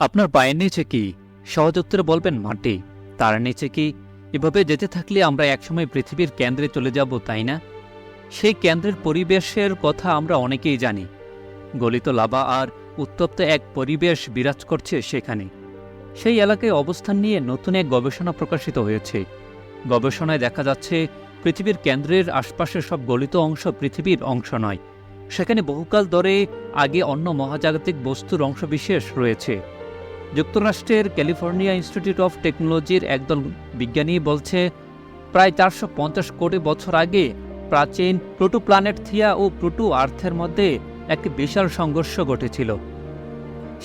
আপনার পায়ের নিচে কি? সহজ উত্তরে বলবেন মাটি। তার নিচে কি? এভাবে যেতে থাকলে আমরা একসময় পৃথিবীর কেন্দ্রে চলে যাব, তাই না? সেই কেন্দ্রের পরিবেশের কথা আমরা অনেকেই জানি। গলিত লাভা আর উত্তপ্ত এক পরিবেশ বিরাজ করছে সেখানে। সেই এলাকায় অবস্থান নিয়ে নতুন এক গবেষণা প্রকাশিত হয়েছে। গবেষণায় দেখা যাচ্ছে, পৃথিবীর কেন্দ্রের আশপাশের সব গলিত অংশ পৃথিবীর অংশ নয়। সেখানে বহুকাল ধরে আগে অন্য মহাজাগতিক বস্তুর অংশবিশেষ রয়েছে। যুক্তরাষ্ট্রের ক্যালিফোর্নিয়া ইনস্টিটিউট অফ টেকনোলজির একদল বিজ্ঞানী বলছে, প্রায় চারশো পঞ্চাশ কোটি বছর আগে প্রাচীন প্লুটো প্ল্যানেট থিয়া ও প্লুটো আর্থের মধ্যে একটি বিশাল সংঘর্ষ ঘটেছিল।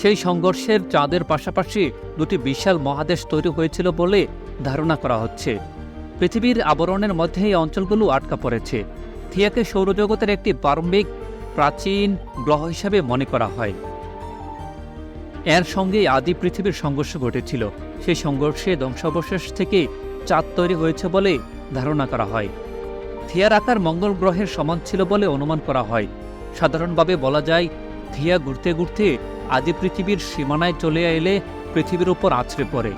সেই সংঘর্ষের চাঁদের পাশাপাশি দুটি বিশাল মহাদেশ তৈরি হয়েছিল বলে ধারণা করা হচ্ছে। পৃথিবীর আবরণের মধ্যে এই অঞ্চলগুলো আটকা পড়েছে। থিয়াকে সৌরজগতের একটি প্রারম্ভিক প্রাচীন গ্রহ হিসাবে মনে করা হয়। এর সঙ্গে আদি পৃথিবীর সংঘর্ষ ঘটেছিল। সেই সংঘর্ষে ধ্বংসাবশেষ থেকে চাঁদ তৈরি হয়েছে বলে ধারণা করা হয়। থিয়ার আকার মঙ্গল গ্রহের সমান ছিল বলে অনুমান করা হয়। সাধারণভাবে বলা যায়, থিয়া ঘুরতে ঘুরতে আদি পৃথিবীর সীমানায় চলে এলে পৃথিবীর উপর আছড়ে পড়ে।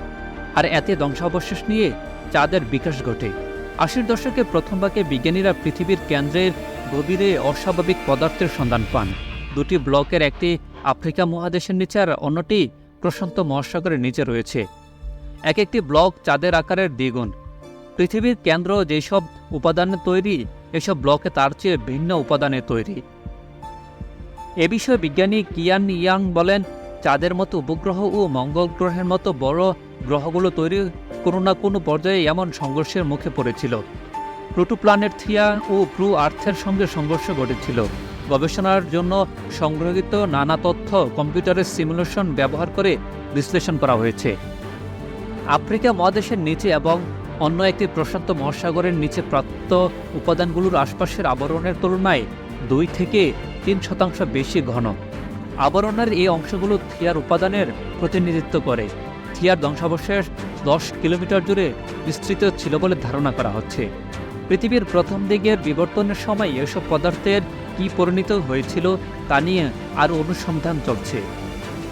আর এতে ধ্বংসাবশেষ নিয়ে চাঁদের বিকাশ ঘটে। আশির দশকে প্রথম ভাগে বিজ্ঞানীরা পৃথিবীর কেন্দ্রের গভীরে অস্বাভাবিক পদার্থের সন্ধান পান। দুটি ব্লকের একটি আফ্রিকা মহাদেশের নিচে আর অন্যটি প্রশান্ত মহাসাগরের নিচে রয়েছে। এক একটি ব্লক চাঁদের আকারের দ্বিগুণ। পৃথিবীর কেন্দ্র যেসব উপাদানে তৈরি, এসব ব্লকে তার চেয়ে ভিন্ন উপাদানে তৈরি। এ বিষয়ে বিজ্ঞানী কিয়ান ইয়াং বলেন, চাঁদের মতো উপগ্রহ ও মঙ্গল গ্রহের মতো বড় গ্রহগুলো তৈরি কোনো না কোনো পর্যায়ে এমন সংঘর্ষের মুখে পড়েছিল। প্লুটো প্ল্যানেট থিয়া ও প্রু আর্থের সঙ্গে সংঘর্ষ ঘটেছিল। গবেষণার জন্য সংগ্রহীত নানা তথ্য কম্পিউটারের সিমুলেশন ব্যবহার করে বিশ্লেষণ করা হয়েছে। আফ্রিকা মহাদেশের নিচে এবং অন্য একটি প্রশান্ত মহাসাগরের নিচে প্রাপ্ত উপাদানগুলোর আশপাশের আবরণের তুলনায় দুই থেকে তিন শতাংশ বেশি ঘন। আবরণের এই অংশগুলো থিয়ার উপাদানের প্রতিনিধিত্ব করে। থিয়ার ধ্বংসাবশেষ দশ কিলোমিটার জুড়ে বিস্তৃত ছিল বলে ধারণা করা হচ্ছে। পৃথিবীর প্রথম দিকের বিবর্তনের সময় এসব পদার্থের কি পরিণত হয়েছিল তা নিয়ে আরও অনুসন্ধান চলছে।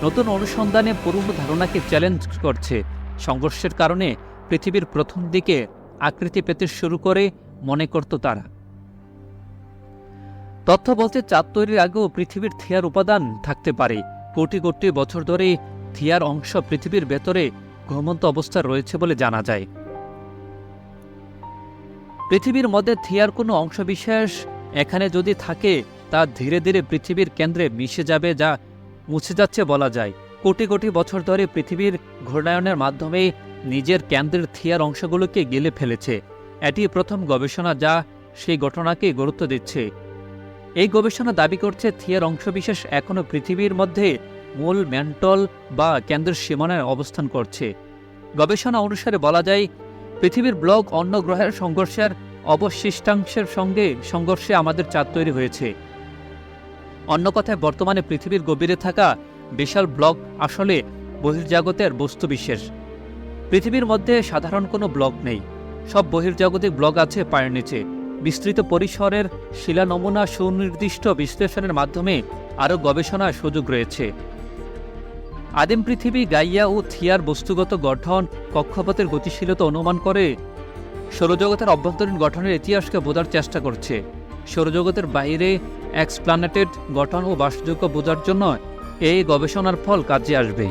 নতুন অনুসন্ধানে পুরনো ধারণাকে চ্যালেঞ্জ করছে। সংঘর্ষের কারণে পৃথিবীর প্রথম দিকে আকৃতি পেতে শুরু করে মনে করত তারা। তথ্য বলতে চাঁদ তৈরির আগেও পৃথিবীর থিয়ার উপাদান থাকতে পারে। কোটি কোটি বছর ধরে থিয়ার অংশ পৃথিবীর ভেতরে ঘুমন্ত অবস্থা রয়েছে বলে জানা যায়। পৃথিবীর মধ্যে থিয়ার কোনো অংশবিশেষ এখানে যদি থাকে, তা ধীরে ধীরে পৃথিবীর কেন্দ্রে মিশে যাবে যা মুছে যাচ্ছে বলা যায়। কোটি কোটি বছর ধরে পৃথিবীর ঘূর্ণায়নের মাধ্যমে নিজের কেন্দ্রের থিয়ার অংশগুলোকে গেলে ফেলেছে। এটি প্রথম গবেষণা যা সেই ঘটনাকে গুরুত্ব দিচ্ছে। এই গবেষণা দাবি করছে, থিয়ার অংশবিশেষ এখনও পৃথিবীর মধ্যে মূল ম্যান্টল বা কেন্দ্রের সীমানায় অবস্থান করছে। গবেষণা অনুসারে বলা যায়, পৃথিবীর ব্লক অন্য গ্রহের সংঘর্ষের অবশিষ্টাংশের সঙ্গে সংঘর্ষে আমাদের চাঁদ তৈরি হয়েছে। অন্য কথায়, বর্তমানে পৃথিবীর গভীরে থাকা বিশাল ব্লক আসলে বহির্জাগতের বস্তু বিশেষ পৃথিবীর মধ্যে সাধারণ কোনো ব্লক নেই। সব বহির্জাগতিক ব্লক আছে পায়ের নিচে। বিস্তৃত পরিসরের শিলা নমুনা সুনির্দিষ্ট বিশ্লেষণের মাধ্যমে আরও গবেষণার সুযোগ রয়েছে। আদিম পৃথিবী গাইয়া ও থিয়ার বস্তুগত গঠন, কক্ষপথের গতিশীলতা অনুমান করে সৌরজগতের অভ্যন্তরীণ গঠনের ইতিহাসকে বোঝার চেষ্টা করছে। সৌরজগতের বাইরে এক্সপ্লানেটেড গঠন ও বাসযোগ্য বোঝার জন্য এই গবেষণার ফল কাজে আসবে।